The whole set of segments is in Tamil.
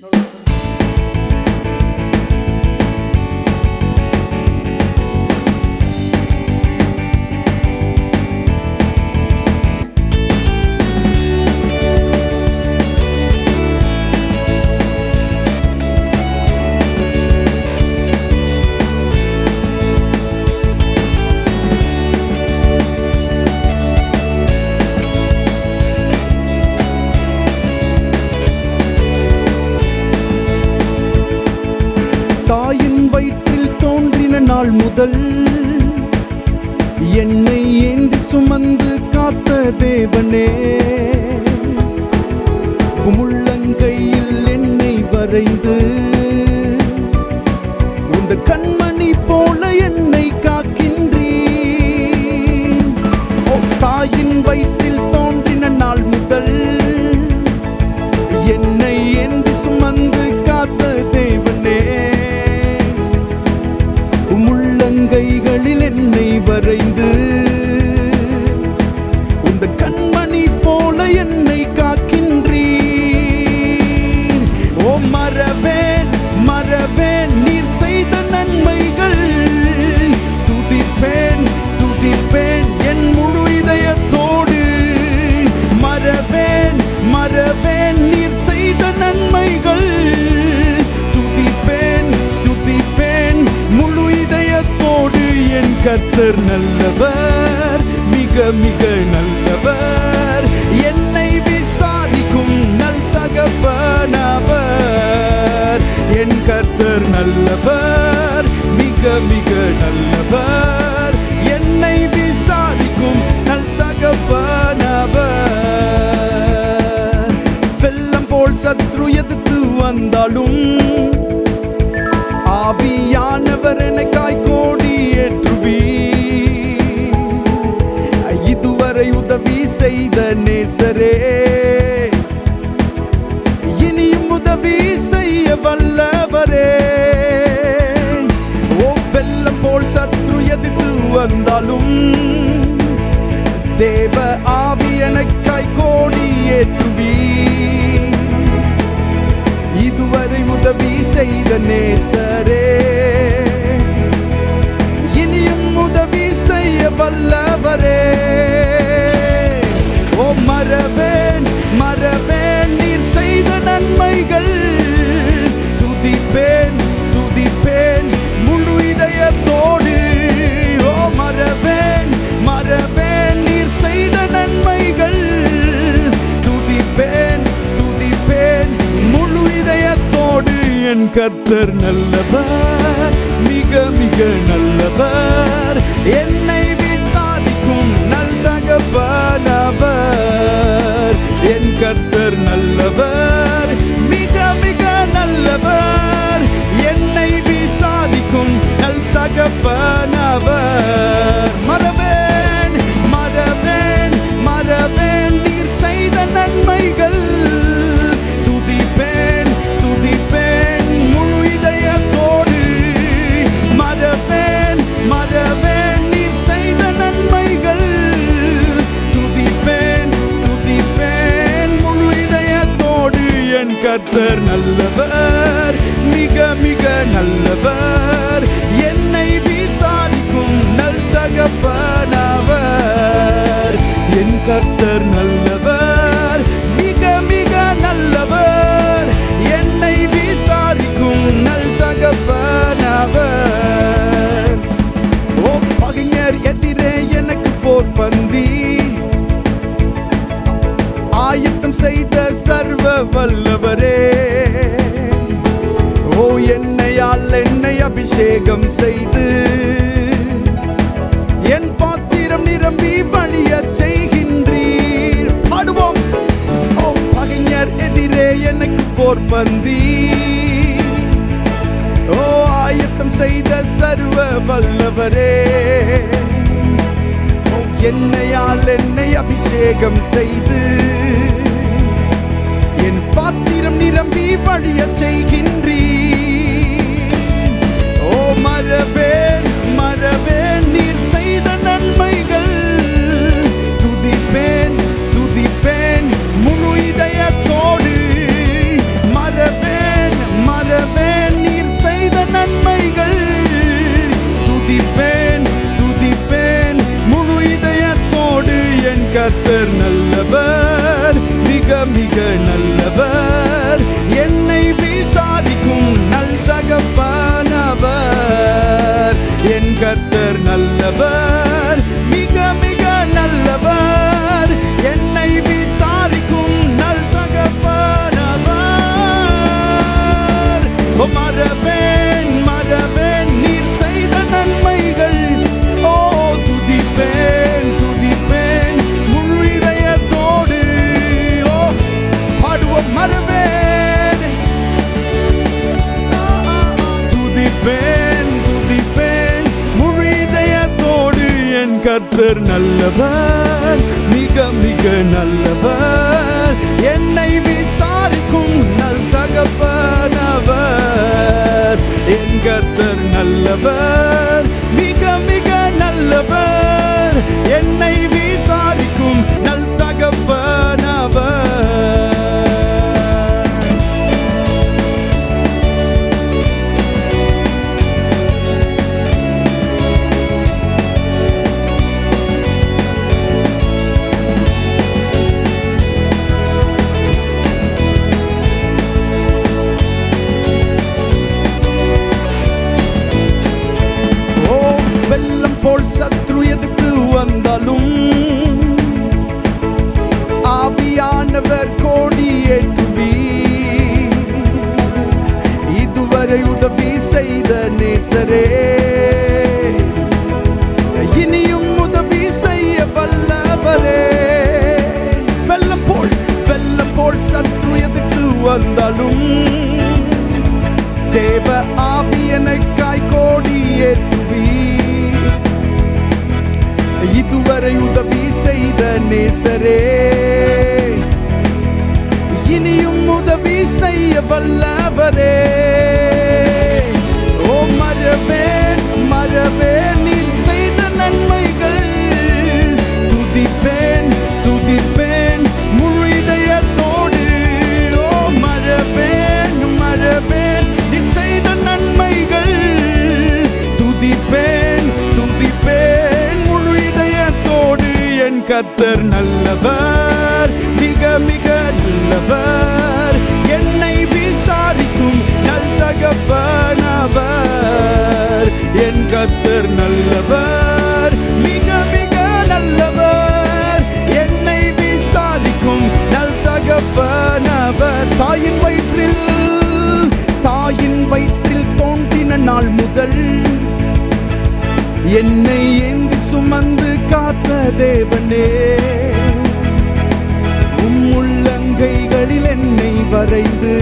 தாயின் நாள் முதல் என்னை ஏந்தி சுமந்து காத்த தேவனே முள்ளங்கையில் என்னை வரைந்து உந்த கண்மணி போல என்னை காக்கின்றீ ஓ தாயின் வயிற்றில் கர்த்தர் நல்லவர் மிக மிக நல்லவர். என்னை விசாரிக்கும் நல் தகப்பனவர். என் கர்த்தர் நல்லவர் மிக மிக நல்லவர். என்னை விசாரிக்கும் நல் தகப்பனவர். வெள்ளம் போல் சத்ரு எதிர்த்து வந்தாலும் ஆவியானவர் எனக்காய் கோடி ஏற்றுவி இதுவரை உதவி செய்த நேசரே இனியும் உதவி செய்ய வல்லவரே. ஓ வெள்ளம் போல் சத்ரு எதிர்த்து வந்தாலும் தேவ ஆவி எனக்காய் கோடி ஏற்றுவி கர்த்தர் நல்லவர் மிக மிக நல்லவர். என்ன கர்த்தர் நல்லவர் மிக மிக நல்லவர். என்னை விசாரிக்கும் நல் தகப்பனவர். என் கர்த்தர் அபிஷேகம் செய்து என் பாத்திரம் நிரம்பி வழிய செய்கின்றீர். பாடுவோம். ஓ பகைஞர் எதிரே எனக்கு போர் பந்தி ஓ ஆயத்தம் செய்த சர்வ வல்லவரே. என்னையால் என்னை அபிஷேகம் செய்து என் பாத்திரம் நிரம்பி வழிய செய்கின்றீர். might have. கர்த்தர் நல்லவர் மிக மிக நல்லவர். என்னை விசாரிக்கும் நல் தகப்பனவர். என் கர்த்தர் நல்லவர் மிக மிக நல்லவர். என்னை விசாரிக்கும் சத்ரு எதுக்கு வந்தாலும் ஆவியானவர் கோடி ஏற்றுவி இதுவரை உதவி செய்த நேசரே நேசரே இனியும் உதவி செய்ய வல்லவரே கர்த்தர் நல்லவர் மிக மிக நல்லவர். என்னை விசாரிக்கும் நல் தகப்பனவர். என் கர்த்தர் நல்லவர் மிக மிக நல்லவர். என்னை விசாரிக்கும் நல் தகப்பனவர். தாயின் வயிற்றில் தாயின் வயிற்றில் தோன்றின நாள் முதல் என்னை ஏந்தி சுமந்து காத்த தேவனே உம் உள்ளங்கைகளில் என்னை வரைந்து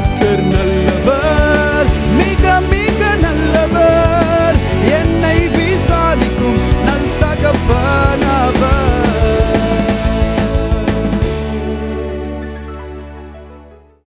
that